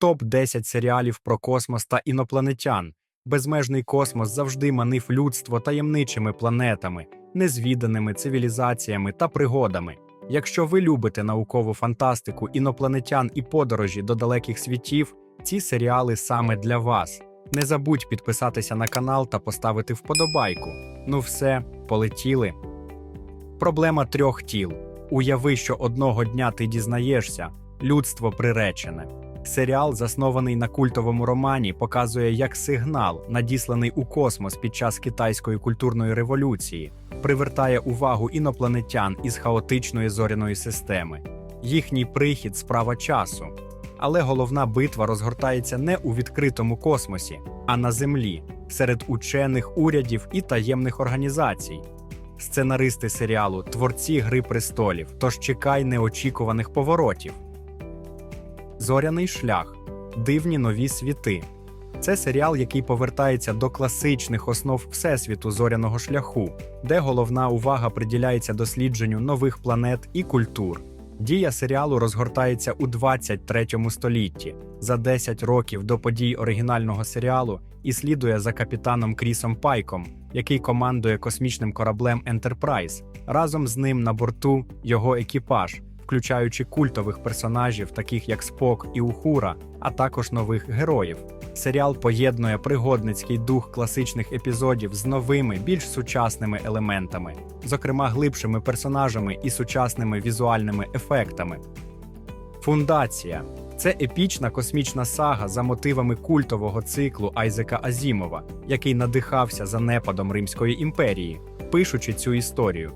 Топ 10 серіалів про космос та інопланетян. Безмежний космос завжди манив людство таємничими планетами, незвіданими цивілізаціями та пригодами. Якщо ви любите наукову фантастику, інопланетян і подорожі до далеких світів, ці серіали саме для вас. Не забудь підписатися на канал та поставити вподобайку. Ну все, полетіли. Проблема трьох тіл. Уяви, що одного дня ти дізнаєшся, людство приречене. Серіал, заснований на культовому романі, показує, як сигнал, надісланий у космос під час китайської культурної революції, привертає увагу інопланетян із хаотичної зоряної системи. Їхній прихід справа часу. Але головна битва розгортається не у відкритому космосі, а на землі, серед учених урядів і таємних організацій. Сценаристи серіалу творці Гри престолів, тож чекай неочікуваних поворотів. Зоряний шлях дивні нові світи. Це серіал, який повертається до класичних основ всесвіту зоряного шляху, де головна увага приділяється дослідженню нових планет і культур. Дія серіалу розгортається у 23 столітті за 10 років до подій оригінального серіалу і слідує за капітаном Крісом Пайком, який командує космічним кораблем Ентерпрайз. Разом з ним на борту його екіпаж, включаючи культових персонажів, таких як Спок і Ухура, а також нових героїв. Серіал поєднує пригодницький дух класичних епізодів з новими, більш сучасними елементами, зокрема глибшими персонажами і сучасними візуальними ефектами. Фундація це епічна космічна сага за мотивами культового циклу Айзека Азімова, який надихався занепадом Римської імперії, пишучи цю історію.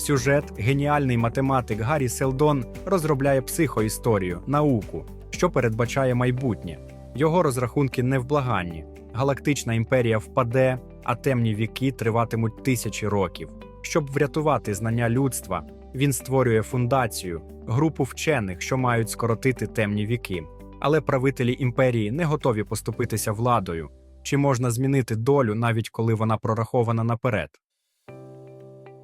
Сюжет геніальний математик Гаррі Селдон розробляє психоісторію, науку, що передбачає майбутнє. Його розрахунки невблаганні. Галактична імперія впаде, а темні віки триватимуть тисячі років. Щоб врятувати знання людства, він створює фундацію, групу вчених, що мають скоротити темні віки. Але правителі імперії не готові поступитися владою. Чи можна змінити долю, навіть коли вона прорахована наперед?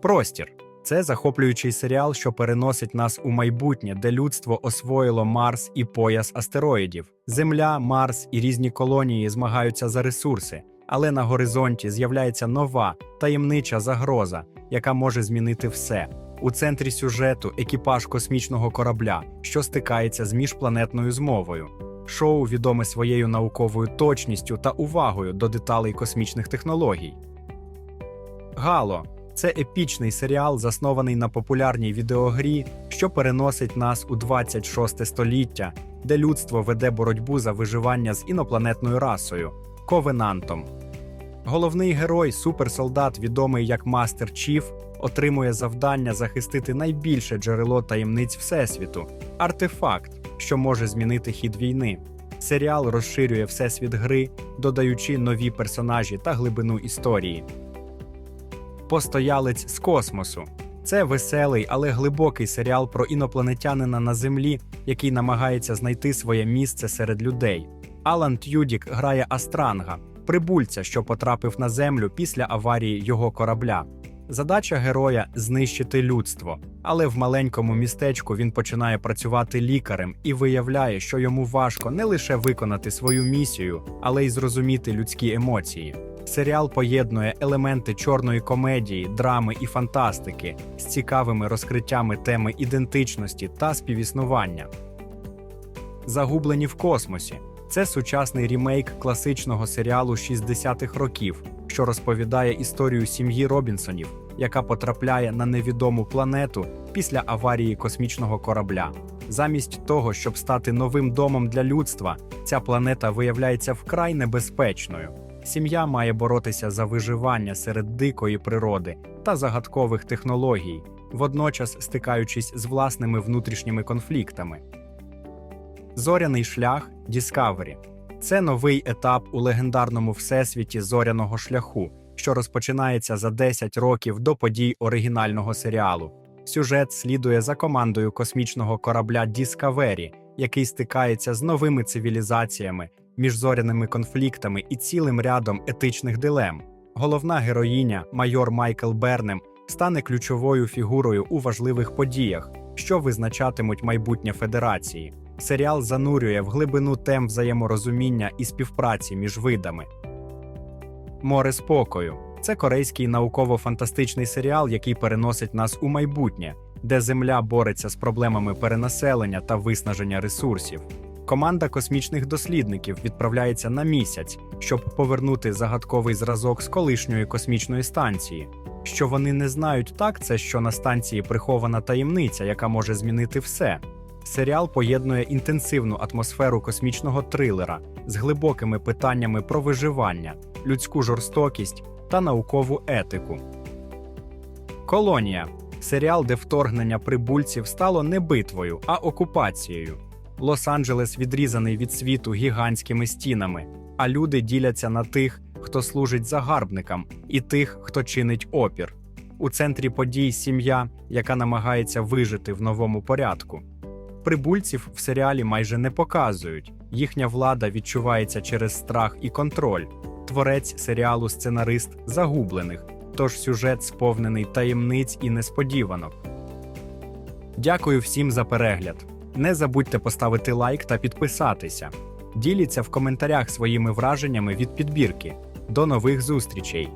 Простір це захоплюючий серіал, що переносить нас у майбутнє, де людство освоїло Марс і пояс астероїдів. Земля, Марс і різні колонії змагаються за ресурси, але на горизонті з'являється нова таємнича загроза, яка може змінити все. У центрі сюжету екіпаж космічного корабля, що стикається з міжпланетною змовою. Шоу відоме своєю науковою точністю та увагою до деталей космічних технологій. Гало це епічний серіал, заснований на популярній відеогрі, що переносить нас у 26 століття, де людство веде боротьбу за виживання з інопланетною расою Ковенантом. Головний герой, суперсолдат, відомий як Мастер Чіф, отримує завдання захистити найбільше джерело таємниць Всесвіту артефакт, що може змінити хід війни. Серіал розширює всесвіт гри, додаючи нові персонажі та глибину історії. Постоялець з космосу. Це веселий, але глибокий серіал про інопланетянина на землі, який намагається знайти своє місце серед людей. Алан Тюдік грає Астранга, прибульця, що потрапив на землю після аварії його корабля. Задача героя знищити людство, але в маленькому містечку він починає працювати лікарем і виявляє, що йому важко не лише виконати свою місію, але й зрозуміти людські емоції. Серіал поєднує елементи чорної комедії, драми і фантастики з цікавими розкриттями теми ідентичності та співіснування. Загублені в космосі це сучасний рімейк класичного серіалу 60-х років, що розповідає історію сім'ї Робінсонів, яка потрапляє на невідому планету після аварії космічного корабля. Замість того, щоб стати новим домом для людства, ця планета виявляється вкрай небезпечною. Сім'я має боротися за виживання серед дикої природи та загадкових технологій, водночас стикаючись з власними внутрішніми конфліктами. Зоряний шлях Discovery – це новий етап у легендарному всесвіті зоряного шляху, що розпочинається за 10 років до подій оригінального серіалу. Сюжет слідує за командою космічного корабля Discovery, який стикається з новими цивілізаціями, міжзоряними конфліктами і цілим рядом етичних дилем. Головна героїня, майор Майкл Бернем, стане ключовою фігурою у важливих подіях, що визначатимуть майбутнє Федерації. Серіал занурює в глибину тем взаєморозуміння і співпраці між видами. Море спокою це корейський науково-фантастичний серіал, який переносить нас у майбутнє, де Земля бореться з проблемами перенаселення та виснаження ресурсів. Команда космічних дослідників відправляється на місяць, щоб повернути загадковий зразок з колишньої космічної станції. Що вони не знають так, це що на станції прихована таємниця, яка може змінити все. Серіал поєднує інтенсивну атмосферу космічного трилера з глибокими питаннями про виживання, людську жорстокість та наукову етику. Колонія серіал, де вторгнення прибульців стало не битвою, а окупацією. Лос-Анджелес відрізаний від світу гігантськими стінами, а люди діляться на тих, хто служить загарбникам, і тих, хто чинить опір. У центрі подій сім'я, яка намагається вижити в новому порядку. Прибульців в серіалі майже не показують. Їхня влада відчувається через страх і контроль. Творець серіалу сценарист загублених, тож сюжет сповнений таємниць і несподіванок. Дякую всім за перегляд. Не забудьте поставити лайк та підписатися. Діліться в коментарях своїми враженнями від підбірки. До нових зустрічей!